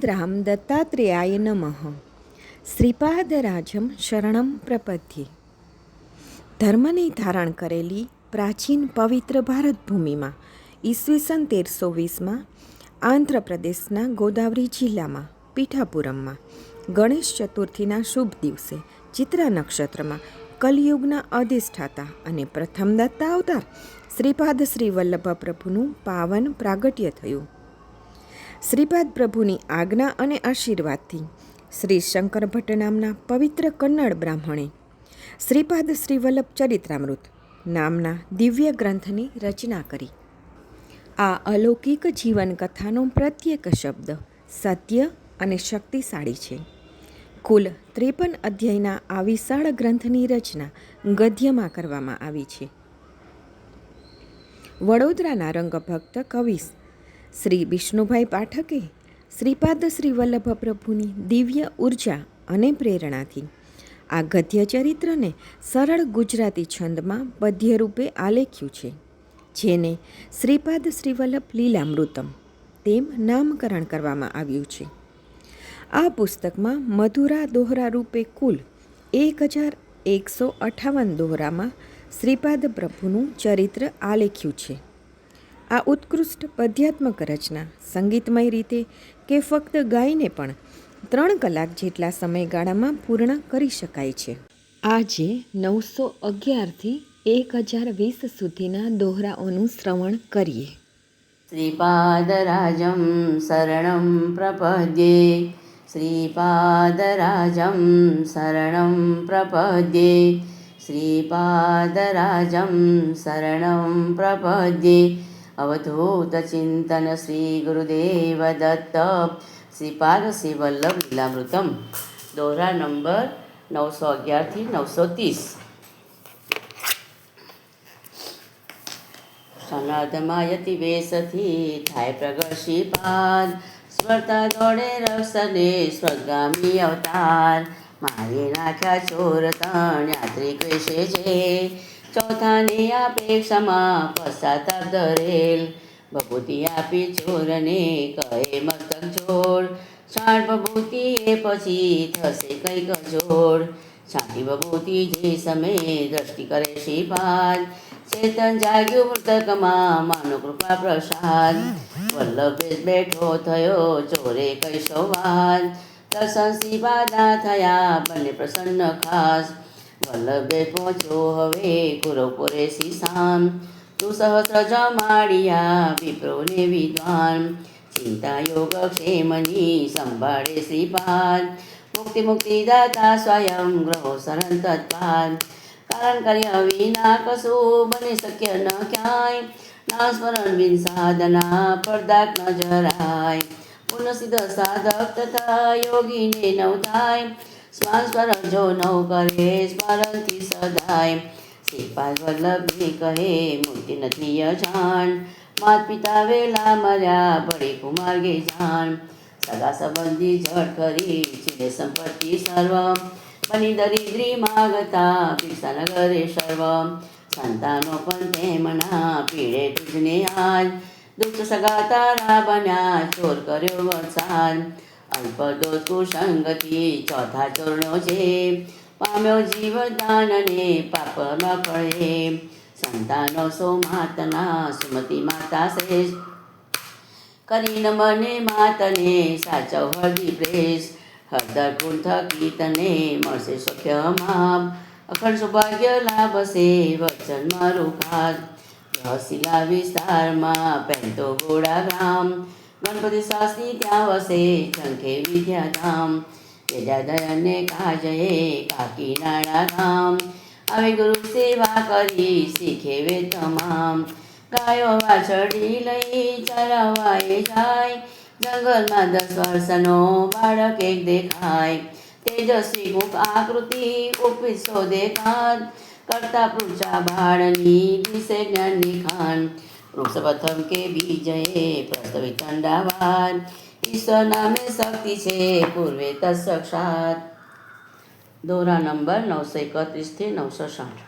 શ્રીમદ્રામ દત્તાત્રેયાય નમઃ. શ્રીપાદરાજમ શરણમ પ્રપદ્યે. ધર્મને ધારણ કરેલી પ્રાચીન પવિત્ર ભારત ભૂમિમાં ઈસવીસન તેરસો વીસમાં આંધ્રપ્રદેશના ગોદાવરી જિલ્લામાં, પીઠાપુરમમાં, ગણેશ ચતુર્થીના શુભ દિવસે ચિત્રા નક્ષત્રમાં કલિયુગના અધિષ્ઠાતા અને પ્રથમ દત્તા અવતાર શ્રીપાદ શ્રી વલ્લભ પ્રભુનું પાવન પ્રાગટ્ય થયું. શ્રીપાદ પ્રભુની આજ્ઞા અને આશીર્વાદથી શ્રી શંકર ભટ્ટ નામના પવિત્ર કન્નડ બ્રાહ્મણે શ્રીપાદ શ્રીવલ્લભ ચરિત્રામૃત નામના દિવ્ય ગ્રંથની રચના કરી. આ અલૌકિક જીવન કથાનો પ્રત્યેક શબ્દ સત્ય અને શક્તિશાળી છે. કુલ ત્રેપન અધ્યાયના આ વિશાળ ગ્રંથની રચના ગદ્યમાં કરવામાં આવી છે. વડોદરાના રંગભક્ત કવિ શ્રી વિષ્ણુભાઈ પાઠકે શ્રીપાદ શ્રી વલ્લભ પ્રભુની દિવ્ય ઊર્જા અને પ્રેરણાથી આ ગદ્ય ચરિત્રને સરળ ગુજરાતી છંદમાં પદ્ય રૂપે આલેખ્યું છે, જેને શ્રીપાદ શ્રીવલ્લભ લીલામૃતમ તેમ નામકરણ કરવામાં આવ્યું છે. આ પુસ્તકમાં મધુરા દોહરા રૂપે કુલ એક હજાર એકસો અઠાવન દોહરામાં શ્રીપાદ પ્રભુનું ચરિત્ર આલેખ્યું છે. આ ઉત્કૃષ્ટ પદ્યાત્મક રચના સંગીતમય રીતે કે ફક્ત ગાઈને પણ ત્રણ કલાક જેટલા સમયગાળામાં પૂર્ણ કરી શકાય છે આજે નવસો અગિયારથી એક હજાર વીસ સુધીના દોહરાઓનું શ્રવણ કરીએ श्रीपादराजं शरणं प्रपद्ये श्रीपादराजं शरणं प्रपद्ये અવધૂત ચિંતન શ્રી ગુરુદેવ દત્ત શ્રીપાદ શ્રી વલ્લભ લીલામૃતમ દોહરા નંબર નવસો અગિયારથી નવસો ત્રીસ સનદમાયતિ વેશથી થાય પ્રગટ શ્રીપાદ સ્વર્તા દોડે રસને સ્વગામી અવતાર મારી નાખ્યા ચોર તણ યાત્રિક વિશે છે ચોથાને અપેક્ષામાં ક્ષમા પશ્ચાતાપ ધરેલ. ભભૂતિ આપી ચોરને કહે મસ્તક જોડ છાણ ભભૂતિ એ પછી થશે કંઈક જોડ. છાંટી ભભૂતિ જે સમયે દ્રષ્ટિ કરે શ્રીપાદ ચેતન જાગ્યું મૃતકમાં માનો કૃપા પ્રસાદ. વલ્લભે બેઠો થયો ચોરે કઈ સંવાદ. દર્શન શિવાદા થયા, બંને પ્રસન્ન ખાસ. વલ્લભે પહોંચ્યો હવે ગુરુપુરે શિશાન. તું સહસ્ર જમાડિયા વિપ્રોને વિદ્વાન. ચિંતા યોગ ક્ષેમની સંભાળે શ્રીપાદ. મુક્તિ મુક્તિ દાતા સ્વયં ગ્રહો સરન તત્પાદ. કારણ કર્યા વિના કશું બની શક્ય ન ક્યાંય. ના સ્મરણ બિન સાધના પડદાક ન જરાય. પુનઃ સિદ્ધ સાધક તથા યોગીને નવ થાય શ્વાસ પર જો નવ કરે સ્મરણથી સદાય. શ્રીપાલ વલ્લભને કહે, મૂર્તિ નથી અજાણ માત પિતા વેલા મર્યા ભળી કુમાર્ગે જાણ. સગા સંબંધી જળ કરી છેલ્લે સંપત્તિ સર્વ બની દરિદ્રી માગતા ભિક્ષાનગરે સર્વ સંતાનો પણ તેમના પીડે તુજને આજ. દુઃખ સગા તારા બન્યા, ચોર કર્યો વરસાદ. અલ્પ દોષ કુસંગતિ ચોથા ચોરનો છે પામ્યો જીવદાનને પાપ ન પડે સંતાનો સો માતના સુમતી માતા શ્રેષ્ઠ કરીને મને માતને સાચવ હળદી પ્રેસ હળદર કુલ થકી તને મળશે સખ્ય માપ અખંડ સૌભાગ્ય લાભશે વચન મારું ખાસ હસીલા વિસ્તારમાં પહેતો ગોળા ગ્રામ ગણપતિ ત્યાં વસે શંખે વિદ્યાધામ વેદા દયાને કાજયે કાકીનાડા ધામ હવે ગુરુ સેવા કરી શીખે તમામ ગાયો વાછડી લઈ ચરવાએ જાય જંગલમાં દસ વર્ષનો બાળક એક દેખાય તેજસ્વી મુખ આકૃતિ ઉપવિસો દેખાત કરતા પૃચ્છા બાળની દિશે જ્ઞાનની ખાન વૃક્ષ પ્રથમ કે બીજે પ્રસ્તવિત ઠંડાવાદ ઈશ્વર નામે શક્તિ છે, પૂર્વે તત્સાક્ષાત દોરા નંબર નવસો એકત્રીસથી નવસો સાઠ.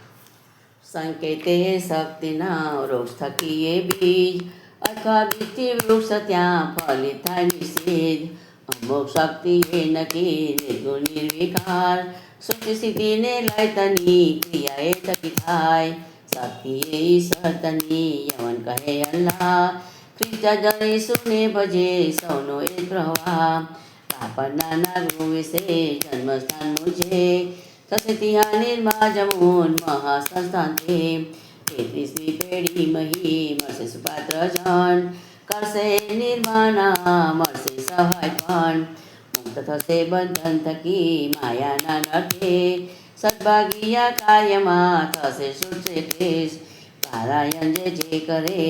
સંકેતે શક્તિના વૃક્ષ થકી એ બીજ. અથવા બીજથી વૃક્ષ ત્યાં ફલિત થાય નિષેધ. અમુક શક્તિ એ નકી નિર્ગુણ નિર્વિકાર સૃષ્ટિ સિદ્ધિને લય તની ક્રિયા એ થકી થાય. શક્તિ સતની યવન કહે અલ્લાહ ખ્રિસ્તા જન ઈસુને ભજે સૌનો એ પ્રવાહ પાપના નાગરો વિશે જન્મસ્થાનનું છે થશે ત્યાં નિર્મા જમૂન મહાસંસ્થાન છે તેત્રીસમી પેઢી મહી મળશે સુપાત્ર જન કરશે નિર્માના મળશે સહાય પણ મુક્ત થશે બંધન થકી માયાના નટે સદભાગીયા કાર્યમાં થશે સુરશે ક્લેશ પારાયણ જે જે કરે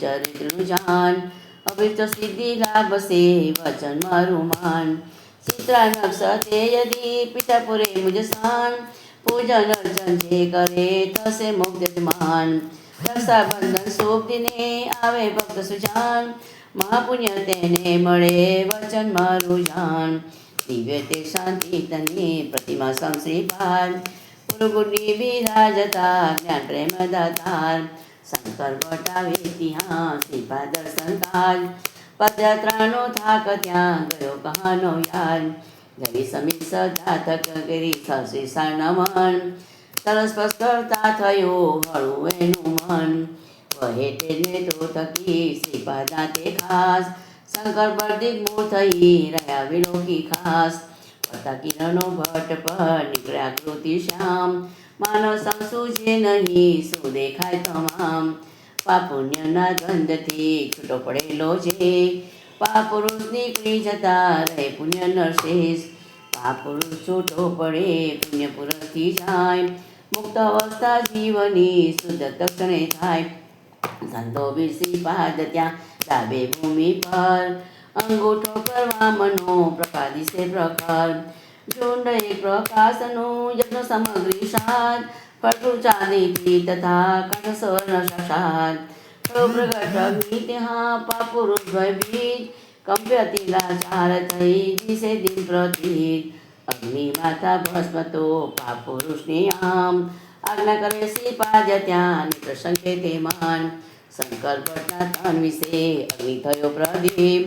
ચરિત્રનું જાન અભિષ્ટ સિદ્ધિ લાભશે વચન મારું માન. ચિત્રા નક્ષતે યદી પિતા પુરે મુજ સ્થાન, પૂજન અર્ચન જે કરે થશે મુક્ત માન. રક્ષાબંધન શુભ દિને આવે ભક્ત સુજાન, મહાપુણ્ય તેને મળે વચન મારું જાન. દિવ્ય તે શાંતિ તને પ્રતિમા સંશ્રીપાલ ગુરુગુડી બિરાજતા જ્ઞાન પ્રેમ દાતાર શંકર વટાવે ત્યાં શ્રીપા દર્શન કાજ પદયાત્રાનો થાક ત્યાં ગયો કહાનો યાદ ગરી સમી સદા તક ગરી થશે નમન સરસ કરતા થયો હળવું એનું મન વહે તેને તો થકી શ્રીપા દાંતે ખાસ શંકર પર દિગ્મૂળ થઈ રહ્યા વિલોકી ખાસ. પડતા કિરણો ભટ્ટ પર નીકળ્યા કૃતિ શ્યામ. માનવ સાસુ છે નહીં, શું દેખાય તમામ. પાપુણ્યના ગંધથી છૂટો પડેલો છે. પાપુરુષ નીકળી જતા રહે પુણ્ય નરશેષ. પાપુરુષ છૂટો પડે, પુણ્ય પુરથી જાય. મુક્ત અવસ્થા જીવની શુદ્ધ તક્ષણે થાય. સંતો બિરસી પાદ ત્યાં ડાબે ભૂમિ પર અંગૂઠો કરવા મનો પ્રકાદિશે પ્રખર. ઝુંડ એક પ્રકાશનું યજ્ઞ સામગ્રી સાત ફળતું ચાંદીથી તથા કંઠ સ્વર્ણ પ્રગટ ત્યાં પાપુરુષ ભયભીત કંપ્યતી ચાર થઈ, દિશે દિન પ્રતિત. અગ્નિ માતા ભસ્મ તો પાપુરુષની આમ. આજ્ઞા કરે શ્રીપાદ ત્યાં નિત્ર સંકેતે માન. શંકર ભટ્ટના વિશે અગ્નિ થયો પ્રદીપ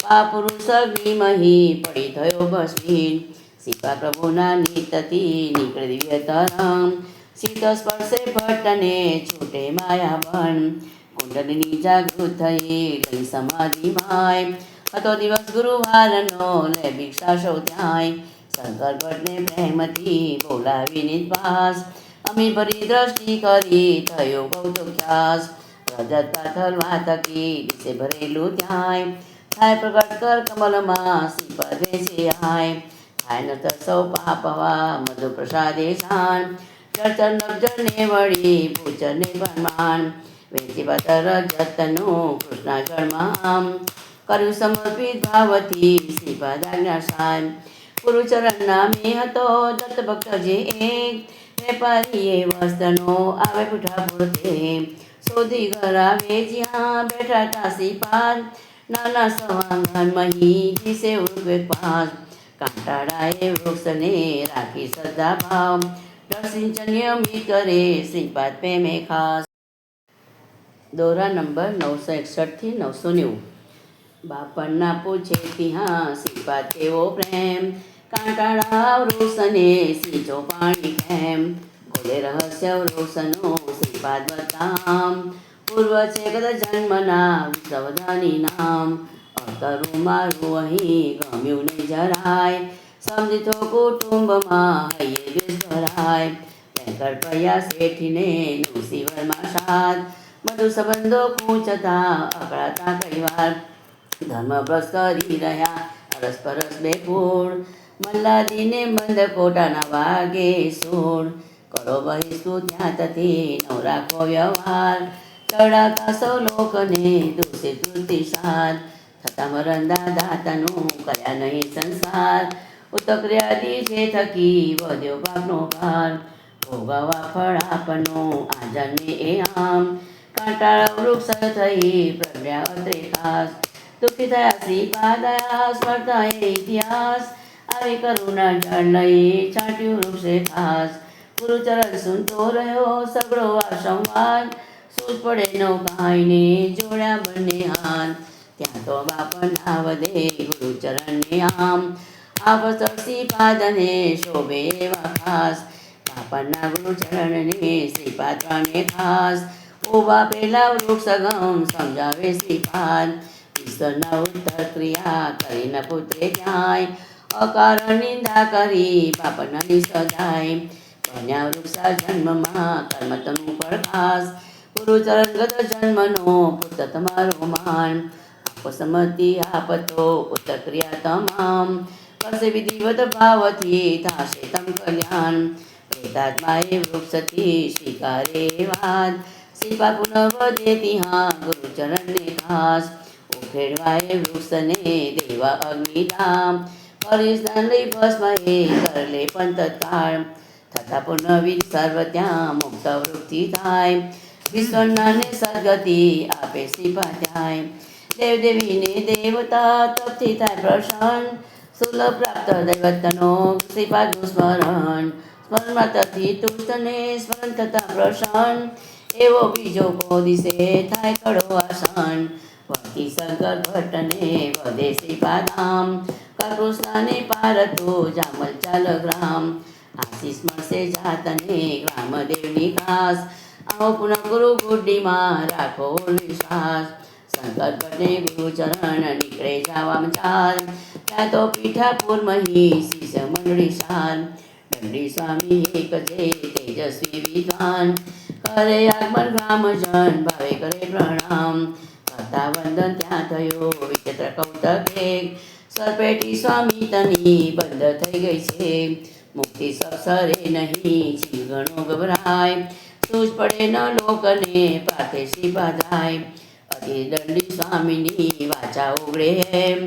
પાપુરુષ અગ્નિ મહી પડી થયો ભસ્મીન. સીપા પ્રભુના નીતથી નીકળે દિવ્ય તરંગ શીત સ્પર્શે ભટ્ટને છૂટે માયા બન કુંડલીની જાગૃત થઈ ગઈ સમાધિ માય હતો દિવસ ગુરુવારનો, લે ભિક્ષા સૌ ત્યાંય શંકર ભટ્ટને પ્રેમથી બોલાવીને પાસ અમી ભરી દ્રષ્ટિ કરી થયો કૌતુક ખ્યાસ રજત પાથરવા થકી વિશે ભરેલું ધ્યાય. થાય પ્રગટ કર કમલમાં શ્રીપદે છે આય. થાય નતર સૌ પાપવા મધુ પ્રસાદે શાન ચર્ચન નબજરને વળી પૂજને ભરમાન વેચી પાતર જતનું કૃષ્ણાચળમાં કર્યું સમર્પિત ભાવથી શ્રીપાદ આજ્ઞા શાન ગુરુચરણ નામે હતો દત્ત ભક્ત જે. એક વેપારીએ વસ્ત્રનો આવે પૂઠા પૂરતે. શોધી કરાવે જ્યાં બેઠા તા શ્રીપાદ નાના સવાંગન મહી દિશે ઉર્વે પાસ કાંટાળાએ વૃક્ષને રાખી સદા ભાવ. દર્શિંચન મી કરે શ્રીપાદ પ્રેમે ખાસ. દોરા નંબર નવસો એકસઠથી નવસો નેવું. બાપણના પૂછે ત્યાં શ્રીપાદ તેવો પ્રેમ? કાંટાળા વૃક્ષને સીજો પાણી કેમ? ખોલે રહસ્ય વૃક્ષનો શ્રીપાદ બતામ પૂર્વ છે કદ જન્મના વિશ્વધાની નામ અવતરું મારું અહીં ગમ્યું નહીં જરાય સમજી તો કુટુંબમાં હૈયે વેશ ભરાય વેંકટપૈયા શેઠીને નુસીવરમાં સાથ બધું સંબંધો ખૂંચતા અકળાતા કઈ વાર ધર્મ ભ્રષ્ટ કરી રહ્યા અરસ પરસ બે ફૂળ મલ્લાદીને બંધ કોટાના વાગે સૂળ કરો બહિષ્કુ ત્યાં તથી નવ રાખો વ્યવહાર. ચડાવતા સૌ લોકને દુષિત દુર્તિસાદ થતા મરંદા દાતાનું કર્યા નહીં સંસાર. ઉતક્રિયાદી જે થકી વધ્યો બાપનો ભાર. ભોગવા ફળ આપનો આજને એ આમ. કાંટાળા વૃક્ષ થઈ પ્રજ્ઞા અત્રે ખાસ. દુઃખી થયા શ્રીપાદયા સ્પર્ધા એ ઇતિહાસ. આવી કરુણા જળ લઈ છાટ્યું વૃક્ષે ખાસ ગુરુચરણ સુનતો રહ્યો સગળો આ સંવાદ. સૂઝ પડે નો કાંઈને જોડ્યા બંને હાથ ત્યાં તો બાપના વધે ગુરુચરણને આમ. આપ શ્રીપાદને શોભે એવા ખાસ. બાપના ગુરુચરણને શ્રીપાદને ખાસ. ઊભા પેલા વૃક્ષ ગમ સમજાવે શ્રીપાદ ઈશ્વરના ઉત્તર ક્રિયા કરીને પુત્રે જાય. અકારણ નિંદા કરી પાપના સદાય વૃક્ષા જન્મમાં કર્મ તનું પ્રકાશ ગુરુચરણ ગત જન્મનો પુત્ર તમારો માન આપો સંમતિ આપતો ઉત્તર ક્રિયા તમામ કરશે વિધિવત ભાવથી થાશે તમ કલ્યાણ પ્રેતાત્માએ વૃક્ષથી સ્વીકારે વાત શ્રીપા પુનઃ હા ગુરુચરણને ખાસ ઉખેડવાય વૃક્ષને દેવા અગ્નિધામ લઈ એ કરલે પણ તત્કાળ પુનઃ વિસર્વ ત્યાં મુક્ત વૃત્તિ થાય. વિશ્વનાને સદગતિ આપે શ્રીપા થાય દેવદેવીને દેવતા તપથી થાય પ્રસન્ન. સુલભ પ્રાપ્ત દૈવતનો શ્રીપાદનું સ્મરણ. સ્મરણ તુષ્ટને સ્મરણ થતા પ્રસન્ન. એવો બીજો કો દિશે થાય કડો આસન. ભક્તિ શંકર ભટ્ટને વધે શ્રીપાદામ. કૃષ્ણને પારતો જામલ ચાલ ગ્રામ. આશીષ મળશે જાતને ગ્રામદેવની ખાસ. આવો પુનઃ ગુરુ ગુડીમાં રાખો વિશ્વાસ. શંકર ગુરુ ચરણ નીકળે જાવામ ચાલ. ત્યાં તો પીઠાપુર મહી શિષ મંડળી શાન દંડી સ્વામી એક છે તેજસ્વી વિદ્વાન. કરે આગમન ગ્રામજન ભાવે કરે પ્રણામ. કરતા વંદન ત્યાં થયો વિચિત્ર કૌતકે સરપેટી સ્વામી તની બંધ થઈ ગઈ છે. મુક્તિ સપસરે નહીં, જીવણો ગભરાય. સૂઝ પડે ન લોકને શ્રી બાધાય અતિ દંડી સ્વામીની વાચા ઉગડે. એમ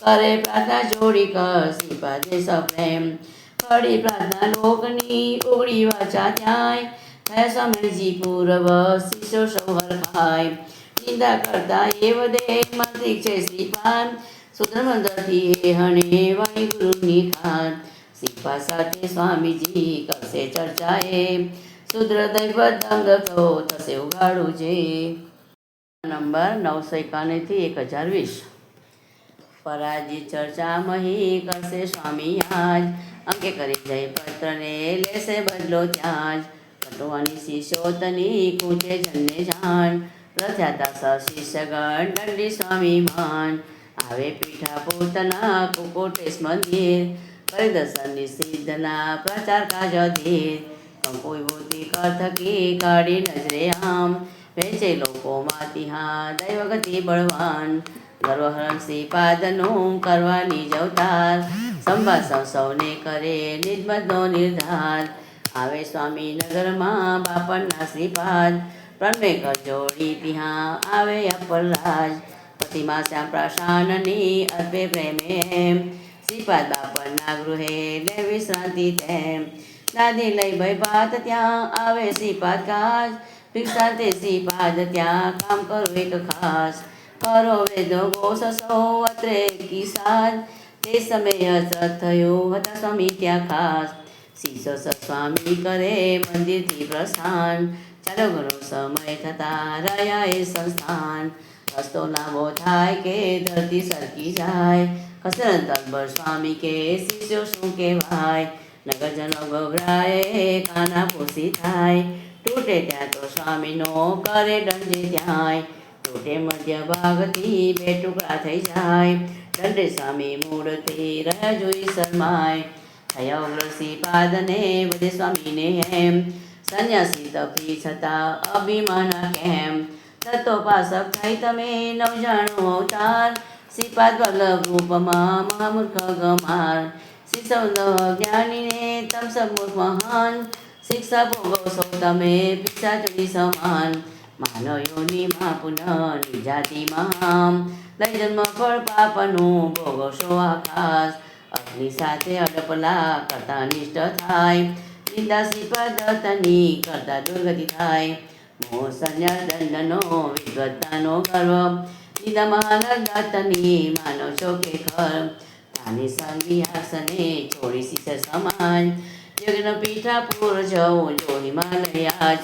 કરે પ્રાર્થના જોડી કસી પાદે સપ્રેમ કરી પ્રાર્થના લોકની ઉગડી વાચા ત્યાંય થયા સ્વામીજી પૂર્વ શિષ્યો સૌ ખાય. નિંદા કરતા એ દે મંત્રી છે શ્રીપાન સુધર મંદરથી હણે વાણી ગુરુની ખાન સાથે સ્વામીજી કરશે ચર્ચા એ શુદ્ર દૈવ દંગ તો થશે ઉગાડું છે નંબર નવસો એકાણુંથી એક હજાર વીસ. પરાજી ચર્ચા મહી કરશે સ્વામી આજ. અંકે કરી જય પત્રને લેશે બદલો ત્યાં જ કટવાની શિષ્યોતની કૂચે જન્ને જાણ. રથયાતા સ શિષ્યગણ દંડી સ્વામી માન. આવે પીઠા પોતના કુકોટેશ મંદિર કરી દર્શનની સિદ્ધના પ્રચાર કાજ અધીર કંકુ કથકી કાઢી નજરે આમ વેચે લોકોમાં તિહા દૈવગતિ બળવાન ગર્વહરણ શ્રીપાદનું કરવાની જવતાર સંભાષણ સૌને કરે નિર્મદનો નિર્ધાર આવે સ્વામીનગરમાં બાપણના શ્રીપાદ પ્રણમે જોડી ત્યાં આવે અપરરાજ પ્રતિમા શ્યામ પ્રશાનની અદ્ભે પ્રેમે એમ શ્રીપાદ બાપણના ગૃહે લે વિશ્રાંતિ તેમ દાદી લઈ ભાઈ ભાત ત્યાં આવે શ્રીપાદ કાશ ભિક્ષાતે શ્રીપાદ ત્યાં કામ કરો એક ખાસ કરો વેદો ઘોષ સૌ અત્રે કિસાન તે સમયે અસર થયો હતા સ્વામી ત્યાં ખાસ શીશો સ્વામી કરે મંદિરથી પ્રસ્થાન ચાલો ઘણો સમય થતા રહ્યા એ સંસ્થાન રસ્તો લાંબો થાય કે ધરતી સરકી જાય કસરત અકબર સ્વામી કે શિષ્યો શું કહેવાય નગરજનો ગભરાય કાના પૂસી થાય તૂટે ત્યાં તો સ્વામીનો કરે દંડે ત્યાંય તૂટે મધ્ય ભાગથી બે ટુકડા થઈ જાય દંડે સ્વામી મૂળથી રહ્યા જોઈ શરમાય થયા ઉગ્રસી પાદને વધે સ્વામીને હેમ સંન્યાસી તપી છતાં અભિમાન કેમ તત્વ પાસક થઈ તમે નવ જાણો અવતાર શ્રીપાદ વલ્લભ રૂપમાં મહામૂર્ખ ગમાર શિક્ષણ જ્ઞાનીને તમ સબમુખ મહાન શિક્ષા ભોગવો સૌ તમે પિશાચની સમાન માનવ યોનિમાં પુનઃ નિજાતિમાં લઈ જન્મ ફળ પાપનું ભોગવશો આકાશ અગ્નિ સાથે અડપલા કરતા નિષ્ઠ થાય નિંદા શ્રીપદતની કરતા દુર્ગતિ થાય મોહ સંન્યાસ દંડનો ગર્વ. નિંદા મહાનદાતની માનવ છો કે ખર તાની છોડી શિષ્ય સમાજ. યજ્ઞ પીઠા પૂર જવું જો હિમાલયા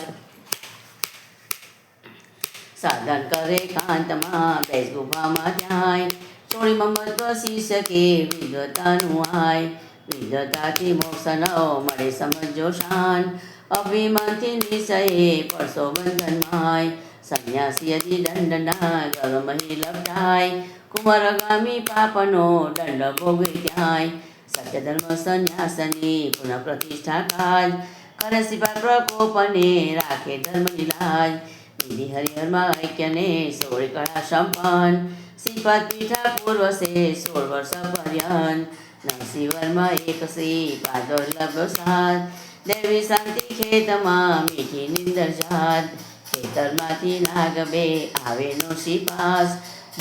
સાધન કરે કાંતમાં બેસ ગુફામાં ધ્યાય. છોડી મમત્વ શિષ્ય કે વિદ્વતાનું આય. વિદ્વતાથી મોક્ષ ન મળે સમજો શાન. અભિમાનથી નિશ્ચયે પડશો બંધનમાય સંન્યાસી અધિ દંડના ગર્મહી લપટાય કુમારગામી પાપનો દંડ ભોગવે ત્યાંય સત્ય ધર્મ સંન્યાસની પુનઃ પ્રતિષ્ઠા કાજ કરે સિપા પ્રકોપને રાખે ધર્મની લાજ વિધિ હરિહરમાં ઐક્યને સોળ કળા સંપન્ન શ્રીપાદ પીઠા પૂર્વ સે સોળ વર્ષ પર્યંત નરસિંહવરમાં એક શ્રી પાદોલ્લભ સાત દેવી શાંતિ ખેતમાં મીઠી નિંદર જાત. ખેતરમાંથી નાગ બે આવે નો સિપાસ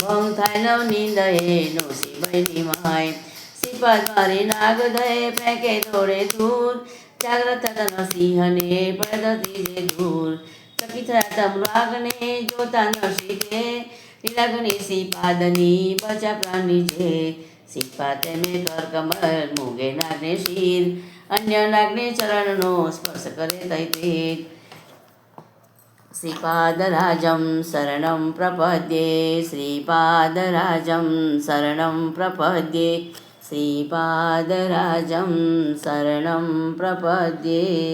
ભંગ થાય નવ નિંદએ નો સિંહની માય. સિપાસ મારી નાગ દયે ફેંકે દોડે દૂર. જાગ્રત થતા સિંહને, પડતી જે દૂર ચકિત થયા તમરાગને જોતા ન શીખે લીલાગની સિપાદની બચા પ્રાણી છે. સિપા તેમે કર કમર મૂગે નાગને શીર. અન્ય નાગને ચરણનો સ્પર્શ કરે તૈતે શ્રીપાદરાજં શરણં પ્રપદ્યે શ્રીપાદરાજં શરણં પ્રપદ્યે શ્રીપાદરાજં શરણં પ્રપદ્યે